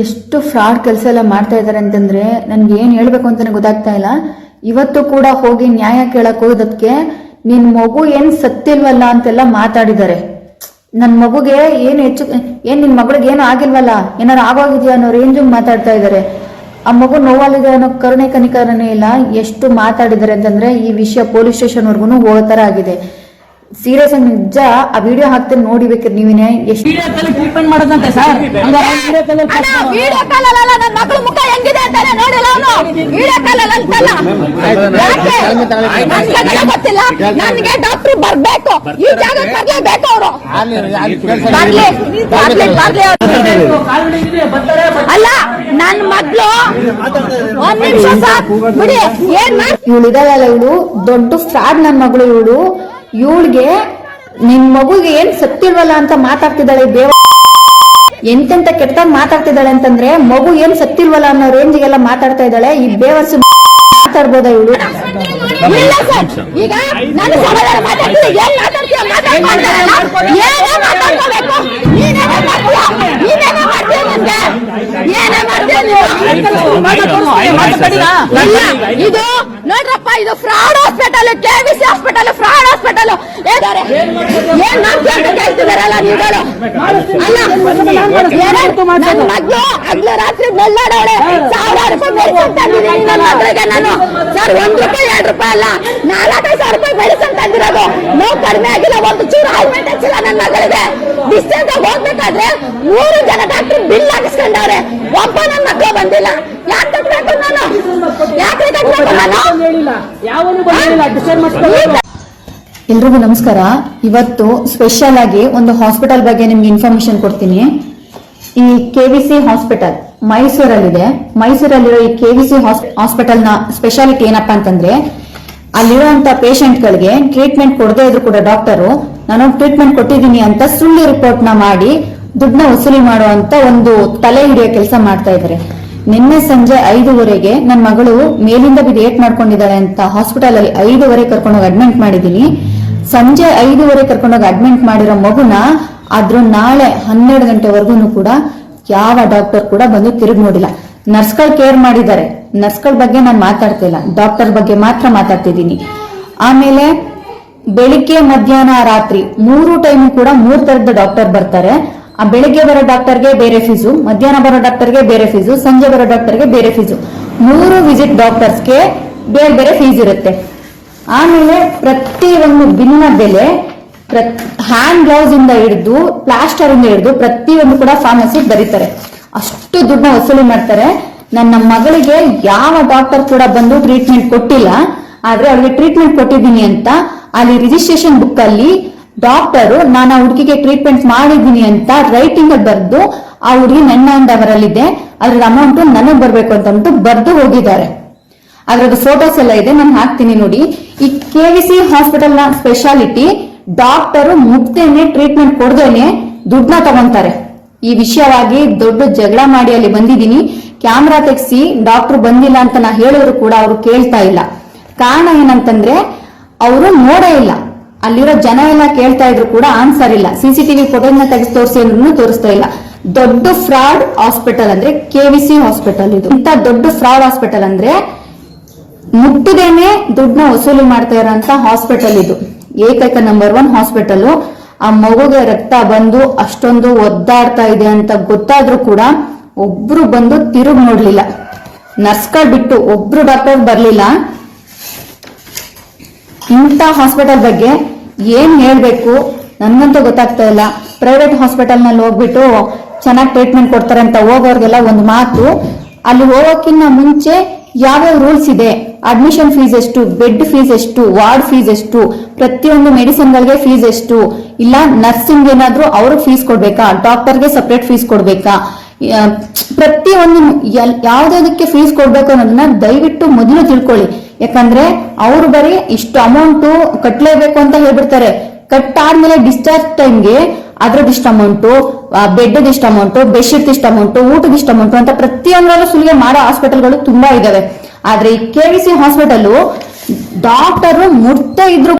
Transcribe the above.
ಎಷ್ಟು ಫ್ರಾಡ್ ಕೆಲಸ ಎಲ್ಲ ಮಾಡ್ತಾ ಇದ್ದಾರೆ ಅಂತಂದ್ರೆ ನನ್ಗೆ ಏನ್ ಹೇಳ್ಬೇಕು ಅಂತಾನೆ ಗೊತ್ತಾಗ್ತಾ ಇಲ್ಲ. ಇವತ್ತು ಕೂಡ ಹೋಗಿ ನ್ಯಾಯ ಕೇಳಕ್ ಹೋದಕ್ಕೆ ನಿನ್ ಮಗು ಏನ್ ಸತ್ತಿಲ್ವಲ್ಲ ಅಂತೆಲ್ಲ ಮಾತಾಡಿದ್ದಾರೆ. ನನ್ ಮಗುಗೆ ಏನು ಹೆಚ್ಚು, ಏನ್ ನಿನ್ ಮಗಳಿಗೆ ಏನು ಆಗಿಲ್ವಲ್ಲ, ಏನಾರು ಆಗೋಗಿದ್ಯಾ ಅನ್ನೋ ರೇಂಜ್ ಮಾತಾಡ್ತಾ ಇದ್ದಾರೆ. ಆ ಮಗು ನೋವಾಗಿದೆ ಅನ್ನೋ ಕರುಣೆ ಕನಿಕರನೇ ಇಲ್ಲ, ಎಷ್ಟು ಮಾತಾಡಿದ್ದಾರೆ ಅಂತಂದ್ರೆ ಈ ವಿಷಯ ಪೊಲೀಸ್ ಸ್ಟೇಷನ್ ವರ್ಗುನು ಹೋಗೋ ತರ ಆಗಿದೆ. ಸೀರಿಯಸ್ ಆಗಿ ನಿಜ ಆ ವಿಡಿಯೋ ಹಾಕ್ತೇನೆ ನೋಡಿ ಬೇಕಾದ್ರೆ ನೀವೇನೆ ಎಷ್ಟು ಟ್ರೀಟ್ಮೆಂಟ್ ಮಾಡೋದಂತೆ ಸರ್? ವಿಡಿಯೋ ನನ್ನ ಮುಖ ಹೆಂಗಿದೆ ಅಂತಾನೆ ನೋಡಿಲ್ಲ ಅವನು. ವಿಡಿಯೋ ಕಾಲಲ್ಲ ಅಲ್ಲಿ ಅಂತಲ್ಲ. ಯಾಕೆ? ಗೊತ್ತಿಲ್ಲ. ನನ್ಗೆ ಡಾಕ್ಟರ್ ಬರ್ಬೇಕು. ಈ ಜಾಗ ಬರ್ಲೇಬೇಕು ಅವರು. ಬರ್ಲಿ ಬರ್ಲಿ ಬರ್ಲಿ ಅಲ್ಲ ನನ್ ಮಗ್ಳು ಒಂದ್ ನಿಮಿಷ ಬಿಡಿ ಏನ್ ಇವಳಿದಾಳಲ್ಲ ಇವಳು ದೊಡ್ಡ ಫ್ರಾಡ್ ನನ್ನ ಮಗಳು ಇವಳು. ಇವಳಿಗೆ ನಿನ್ ಮಗುಗೆ ಏನ್ ಸತ್ತಿಲ್ವಲ್ಲ ಅಂತ ಮಾತಾಡ್ತಿದ್ದಾಳೆ ದೇವ ಎಂತೆಂತ ಕೆಟ್ಟದಾಗ ಮಾತಾಡ್ತಿದ್ದಾಳೆ ಅಂತಂದ್ರೆ ಮಗು ಏನ್ ಸತ್ತಿಲ್ವಲ್ಲ ಅನ್ನೋ ರೇಂಜ್ಗೆಲ್ಲ ಮಾತಾಡ್ತಾ ಇದ್ದಾಳೆ. ಈ ಬೇವರ್ಸು ಮಾತಾಡ್ಬೋದಾ ಇವಳು? ಇಲ್ಲ ಸರ್. ಈಗ ನಾನು ಸಮಾಧಾನ ಮಾತಾಡ್ತೀನಿ. ಏನ್ ಮಾತಾಡ್ತೀಯ ಮಾತಾಡ್ಕೊಂಡಲ್ಲ ಏನೇ ಮಾತಾಡ್ಕೋಬೇಕು ನೀನೇನೇ ನೀನೇನೇ ಮಾಡ್ತೀಯ ನನ್ಗೆ ಏನೇ ಮಾಡ್ತೀಯ ನೀವು ಇಲ್ಲ ಇದು ನೋಡ್ರಪ್ಪ, ಇದು fraud hospital KVC hospital fraud hospital ಏನ್ ಮಾಡ್ತೀಯ ಅಂತ ಕೇಳ್ತಿದಾರಲ್ಲ ನೀವುಗಳು? ಅಲ್ಲ, ಏನೇ ಮಗ್ಳು ರಾತ್ರಿ ಬೆಳ್ಳಾಡವಳೆ ಸಾವಿರಾರು ರೂಪಾಯಿ ಮೆಡಿಸನ್ ತಂದಿದ್ದೀನಿ ನನ್ನ ಮಗಳಿಗೆ ನಾನು. ಸರ್, ಒಂದ್ ರೂಪಾಯಿ, ಎರಡು ರೂಪಾಯಿ ಅಲ್ಲ. ನಾಲ್ಕೈದು ಸಾವಿರ ರೂಪಾಯಿ ಮೆಡಿಸನ್ ತಂದಿರೋದು. ನೋವು ಕಡಿಮೆ ಆಗಿಲ್ಲ, ಒಂದು ಚೂರು ಆಲ್ಮೆಂಟ್ ಹಚ್ಚಿಲ್ಲ ನನ್ನ ಮಗಳಿಗೆ. ಡಿಸ್ಟೆನ್ಸ್ ಹೋಗ್ಬೇಕಾದ್ರೆ ಮೂರು ಜನ ಡಾಕ್ಟರ್ ಬಿಲ್ ಹಾಕಿಸ್ಕೊಂಡವ್ರೆ. ಒಬ್ಬ ನನ್ನ ಮಕ್ಕಳು ಬಂದಿಲ್ಲ. ಯಾಕೆ ಕಟ್ಬೇಕು ನಾನು? ಯಾಕೆ ಕಟ್ಬೇಕು ಎಲ್ರಿಗೂ ನಮಸ್ಕಾರ. ಇವತ್ತು ಸ್ಪೆಷಲ್ ಆಗಿ ಒಂದು ಹಾಸ್ಪಿಟಲ್ ಬಗ್ಗೆ ನಿಮ್ಗೆ ಇನ್ಫಾರ್ಮೇಶನ್ ಕೊಡ್ತೀನಿ. ಈ ಕೆವಿಸಿ ಹಾಸ್ಪಿಟಲ್ ಮೈಸೂರಲ್ಲಿದೆ. ಮೈಸೂರಲ್ಲಿರೋ ಈ ಕೆವಿಸಿ ಹಾಸ್ಪಿಟಲ್ನ ಸ್ಪೆಷಾಲಿಟಿ ಏನಪ್ಪಾ ಅಂತಂದ್ರೆ ಅಲ್ಲಿರುವಂತ ಗಳಿಗೆ ಟ್ರೀಟ್ಮೆಂಟ್ ಕೊಡದೇ ಇದ್ರು ಕೂಡ ಡಾಕ್ಟರು ನಾನು ಟ್ರೀಟ್ಮೆಂಟ್ ಕೊಟ್ಟಿದ್ದೀನಿ ಅಂತ ಸುಳ್ಳು ರಿಪೋರ್ಟ್ನ ಮಾಡಿ ದುಡ್ಡನ್ನ ವಸೂಲಿ ಮಾಡುವಂತ ಒಂದು ತಲೆ ಹಿಡಿಯೋ ಕೆಲಸ ಮಾಡ್ತಾ ಇದ್ದಾರೆ ನಿನ್ನೆ ಸಂಜೆ ಐದುವರೆಗೆ ನನ್ನ ಮಗಳು ಮೇಲಿಂದ ಬಿದ್ದು ಏಟ್ ಮಾಡ್ಕೊಂಡಿದ್ದಾಳೆ ಅಂತ ಹಾಸ್ಪಿಟಲ್ ಅಲ್ಲಿ ಐದುವರೆ ಕರ್ಕೊಂಡೋಗಿ ಅಡ್ಮಿಟ್ ಮಾಡಿದೀನಿ ಸಂಜೆ ಐದುವರೆ ಕರ್ಕೊಂಡೋಗಿ ಅಡ್ಮಿಟ್ ಮಾಡಿರೋ ಮಗುನ ಆದ್ರೂ ನಾಳೆ ಹನ್ನೆರಡು ಗಂಟೆವರೆಗೂ ಕೂಡ ಯಾವ ಡಾಕ್ಟರ್ ಕೂಡ ಬಂದು ತಿರುಗಿ ನೋಡಿಲ್ಲ. ನರ್ಸ್ಗಳು ಕೇರ್ ಮಾಡಿದ್ದಾರೆ. ನರ್ಸ್ಗಳ ಬಗ್ಗೆ ನಾನು ಮಾತಾಡ್ತಿಲ್ಲ ಡಾಕ್ಟರ್ ಬಗ್ಗೆ ಮಾತ್ರ ಮಾತಾಡ್ತಿದ್ದೀನಿ. ಆಮೇಲೆ ಬೆಳಿಗ್ಗೆ, ಮಧ್ಯಾಹ್ನ, ರಾತ್ರಿ ಮೂರು ಟೈಮ್ ಕೂಡ ಮೂರ್ ತರದ ಡಾಕ್ಟರ್ ಬರ್ತಾರೆ. ಆ ಬೆಳಿಗ್ಗೆ ಬರೋ ಡಾಕ್ಟರ್ಗೆ ಬೇರೆ ಫೀಸು ಮಧ್ಯಾಹ್ನ ಬರೋ ಡಾಕ್ಟರ್ಗೆ ಬೇರೆ ಫೀಸು ಸಂಜೆ ಬರೋ ಡಾಕ್ಟರ್ಗೆ ಬೇರೆ ಫೀಸು ಮೂರು ವಿಸಿಟ್ ಡಾಕ್ಟರ್ಸ್ಗೆ ಬೇರೆ ಬೇರೆ ಫೀಸ್ ಇರುತ್ತೆ. ಆಮೇಲೆ ಪ್ರತಿ ಒಂದು ಭಿನ್ನ ಬೆಲೆ ಹ್ಯಾಂಡ್ ಗ್ಲೌಸ್ ಇಂದ ಹಿಡಿದು ಪ್ಲಾಸ್ಟರ್ ಇಂದ ಹಿಡಿದು ಪ್ರತಿಯೊಂದು ಕೂಡ ಫಾರ್ಮಸಿ ಬರೀತಾರೆ. ಅಷ್ಟು ದುಡ್ಡು ವಸೂಲಿ ಮಾಡ್ತಾರೆ. ನನ್ನ ಮಗಳಿಗೆ ಯಾವ ಡಾಕ್ಟರ್ ಕೂಡ ಬಂದು ಟ್ರೀಟ್ಮೆಂಟ್ ಕೊಟ್ಟಿಲ್ಲ, ಆದ್ರೆ ಅವ್ರಿಗೆ ಟ್ರೀಟ್ಮೆಂಟ್ ಕೊಟ್ಟಿದ್ದೀನಿ ಅಂತ ಅಲ್ಲಿ ರಿಜಿಸ್ಟ್ರೇಷನ್ ಬುಕ್ ಅಲ್ಲಿ ಡಾಕ್ಟರ್ ನಾನು ಆ ಹುಡುಗಿಗೆ ಟ್ರೀಟ್ಮೆಂಟ್ ಮಾಡಿದ್ದೀನಿ ಅಂತ ರೈಟಿಂಗ್ ಬರೆದು, ಆ ಹುಡುಗಿ ನನ್ನ ಅಂಡ್ ಅವರಲ್ಲಿದೆ. ಅದ್ರ ಅಮೌಂಟ್ ನನಗ್ ಬರ್ಬೇಕು ಅಂತ ಬರ್ದು ಹೋಗಿದ್ದಾರೆ. ಅದ್ರದ್ದು ಫೋಟೋಸ್ ಎಲ್ಲ ಇದೆ, ನಾನು ಹಾಕ್ತೀನಿ ನೋಡಿ. ಈ ಕೆ ವಿ ಸಿ ಹಾಸ್ಪಿಟಲ್ನ ಸ್ಪೆಷಾಲಿಟಿ ಡಾಕ್ಟರ್ ಮುಗ್ದೇನೆ ಟ್ರೀಟ್ಮೆಂಟ್ ಕೊಡ್ದೇನೆ ದುಡ್ಡನ್ನ ತಗೊಂತಾರೆ. ಈ ವಿಷಯವಾಗಿ ದೊಡ್ಡ ಜಗಳ ಮಾಡಿ ಅಲ್ಲಿ ಬಂದಿದ್ದೀನಿ. ಕ್ಯಾಮ್ರಾ ತೆಗ್ಸಿ ಡಾಕ್ಟರ್ ಬಂದಿಲ್ಲ ಅಂತ ನಾ ಹೇಳಿದ್ರು ಕೂಡ ಅವರು ಕೇಳ್ತಾ ಇಲ್ಲ. ಕಾರಣ ಏನಂತಂದ್ರೆ ಅವರು ನೋಡೇ ಇಲ್ಲ. ಅಲ್ಲಿರೋ ಜನ ಎಲ್ಲ ಕೇಳ್ತಾ ಇದ್ರು ಕೂಡ ಆನ್ಸರ್ ಇಲ್ಲ. ಸಿಸಿಟಿವಿ ಫೋಟೋನ ತೆಗೆದು ತೋರಿಸಿ ಅಂದ್ರೂ ತೋರಿಸ್ತಾ ಇಲ್ಲ. ದೊಡ್ಡ ಫ್ರಾಡ್ ಹಾಸ್ಪಿಟಲ್ ಅಂದ್ರೆ ಸಿ ಹಾಸ್ಪಿಟಲ್ ಇದು. ಇಂತ ದೊಡ್ಡ ಫ್ರಾಡ್ ಹಾಸ್ಪಿಟಲ್ ಅಂದ್ರೆ ಮುಟ್ಟಿದೇನೆ ದುಡ್ಡನ್ನ ವಸೂಲಿ ಮಾಡ್ತಾ ಇರೋಂತ ಹಾಸ್ಪಿಟಲ್ ಇದು. ಏಕೈಕ ನಂಬರ್ ಒನ್ ಹಾಸ್ಪಿಟಲ್ ಆ ಮಗುಗೆ ರಕ್ತ ಬಂದು ಅಷ್ಟೊಂದು ಒದ್ದಾಡ್ತಾ ಇದೆ ಅಂತ ಗೊತ್ತಾದ್ರೂ ಕೂಡ ಒಬ್ರು ಬಂದು ತಿರುಗ್ ನೋಡ್ಲಿಲ್ಲ. ನರ್ಸ್ಗಳು ಬಿಟ್ಟು ಒಬ್ರು ಡಾಕ್ಟರ್ ಬರ್ಲಿಲ್ಲ. ಇಂಥ ಹಾಸ್ಪಿಟಲ್ ಬಗ್ಗೆ ಏನ್ ಹೇಳ್ಬೇಕು? ನನ್ಗಂತೂ ಗೊತ್ತಾಗ್ತಾ ಇಲ್ಲ. ಪ್ರೈವೇಟ್ ಹಾಸ್ಪಿಟಲ್ನಲ್ಲಿ ಹೋಗ್ಬಿಟ್ಟು ಚೆನ್ನಾಗಿ ಟ್ರೀಟ್ಮೆಂಟ್ ಕೊಡ್ತಾರೆ ಅಂತ ಹೋಗೋರ್ಗೆಲ್ಲ ಒಂದು ಮಾತು. ಅಲ್ಲಿ ಹೋಗೋಕ್ಕಿಂತ ಮುಂಚೆ ಯಾವ್ಯಾವ ರೂಲ್ಸ್ ಇದೆ? ಅಡ್ಮಿಷನ್ ಫೀಸ್ ಎಷ್ಟು? ಬೆಡ್ ಫೀಸ್ ಎಷ್ಟು? ವಾರ್ಡ್ ಫೀಸ್ ಎಷ್ಟು? ಪ್ರತಿಯೊಂದು ಮೆಡಿಸಿನ್ ಗಳಿಗೆ ಫೀಸ್ ಎಷ್ಟು? ಇಲ್ಲ ನರ್ಸಿಂಗ್ ಏನಾದ್ರೂ ಅವ್ರಿಗೆ ಫೀಸ್ ಕೊಡ್ಬೇಕಾ? ಡಾಕ್ಟರ್ಗೆ ಸಪ್ರೇಟ್ ಫೀಸ್ ಕೊಡ್ಬೇಕಾ? ಪ್ರತಿಯೊಂದು ಯಾವ್ದಾದಕ್ಕೆ ಫೀಸ್ ಕೊಡ್ಬೇಕು ಅನ್ನೋದನ್ನ ದಯವಿಟ್ಟು ಮೊದಲು ತಿಳ್ಕೊಳ್ಳಿ. ಯಾಕಂದ್ರೆ ಅವ್ರು ಬರೀ ಇಷ್ಟು ಅಮೌಂಟ್ ಕಟ್ಲೇಬೇಕು ಅಂತ ಹೇಳ್ಬಿಡ್ತಾರೆ. ಕಟ್ಟಾದ್ಮೇಲೆ ಡಿಸ್ಚಾರ್ಜ್ ಟೈಮ್ಗೆ ಅದ್ರದ್ದು ಇಷ್ಟ ಅಮೌಂಟು ಬೆಡ್ ಇಷ್ಟ ಅಮೌಂಟು ಬೆಡ್ಶೀಟ್ ಇಷ್ಟ ಅಮೌಂಟು ಊಟದ ಇಷ್ಟ ಅಮೌಂಟು ಅಂತ ಪ್ರತಿಯೊಂದರಲ್ಲೂ ಸುಲಿಗೆ ಮಾಡೋ ಹಾಸ್ಪಿಟಲ್ಗಳು ತುಂಬಾ ಇದಾವೆ. ಆದ್ರೆ ಈ ಸಿ ಹಾಸ್ಪಿಟಲ್ ಡಾಕ್ಟರ್ ಮುಟ್ತಾ ಇದ್ರು